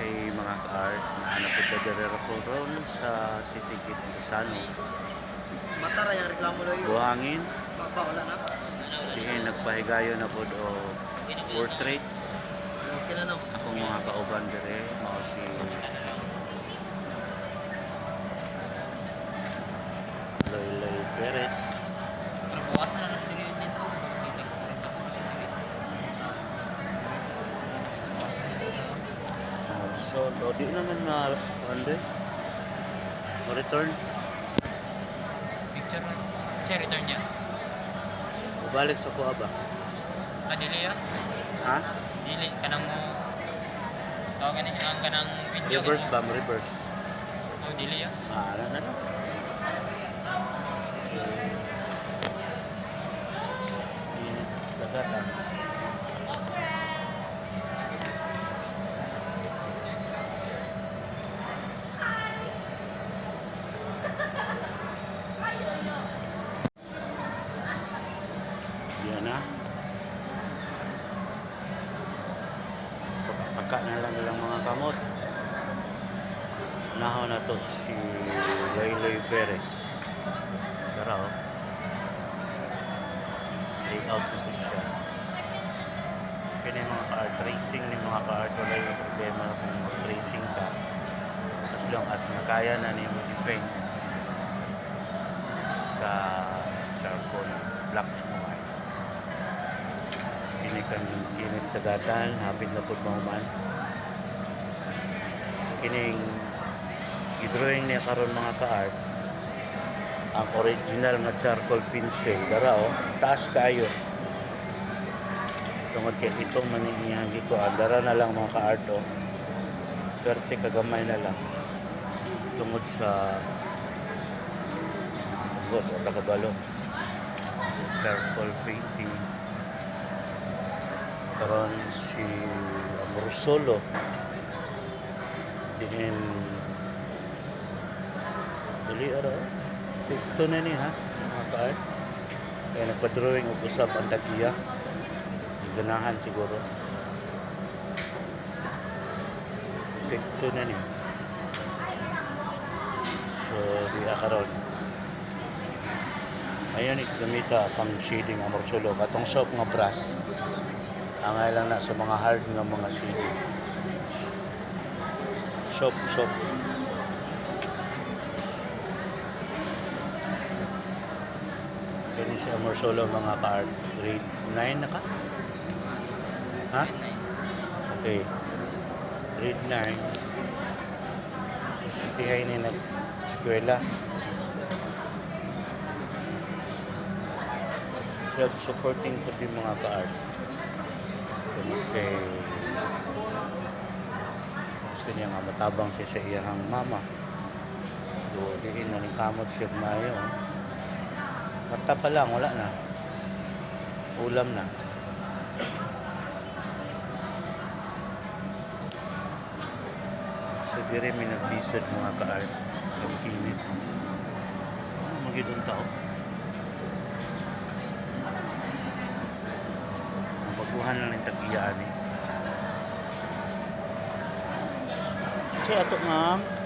kay mga ka-art na anak ko dadara ko ron sa City Gate Luzano. Mata ra yung reklamo lo yun. Buhangin, Baba, wala na. diin nagpahigayo na pod o portrait akong mga kauban dire mao si Loylay Perez Pero bukas na lang din yun dito. Kita ko rin ako sa street. Bukas na dito. So do di naman na ande return Picture na. Siya return niya. balik sa kuha ba Ah, dili ya. ha Dili. Kanang mo. Tawagan niya ang kanang video. reverse ba mo reverse Oh, dili ya. ah ano na lang Init Pagka na lang nilang mga kamot. Nahaw na to si Layloy Perez. Tara oh. Layout na po siya. Kaya yung mga car tracing ni mga car wala yung problema kung mag-tracing ka. As long as nakaya na ni mo i-paint sa charcoal black and white. Kini kan kini tagatan hapit na pud mahuman. Kining i-drawing niya karon mga ka-art ang original nga charcoal pencil. Dara oh. Taas kayo. Tungod kay itong maningihang ko dara na lang mga ka-art oh. Perte kagamay na lang. Tungod sa tungod o takabalo charcoal painting karon si Amorsolo din dili ara ito na ni ha? Mga ka-art kaya nagpa-drawing og usab ang tagiya. Ganahan siguro. Ito na ni. So di karon. Ayun ni gamita pang shading amor solo. Katong soap nga brush ang lang na sa mga hard nga mga shading soap soap Kani si Amor Solo mga ka-art grade 9 na ka? Ha? Okay. Grade 9. City High ni nag-eskwela. Self-supporting ko din mga ka-art. Okay. Gusto niya nga matabang siya sa iyang mama. Do, diin na rin kamot siya mayo. Mata pa lang, wala na. Ulam na. Sa dire may nagbisad mga ka-art. Ang kinit. Ano magiging tao? Ang baguhan lang ng tag-iyaan eh. Kasi ato ma'am,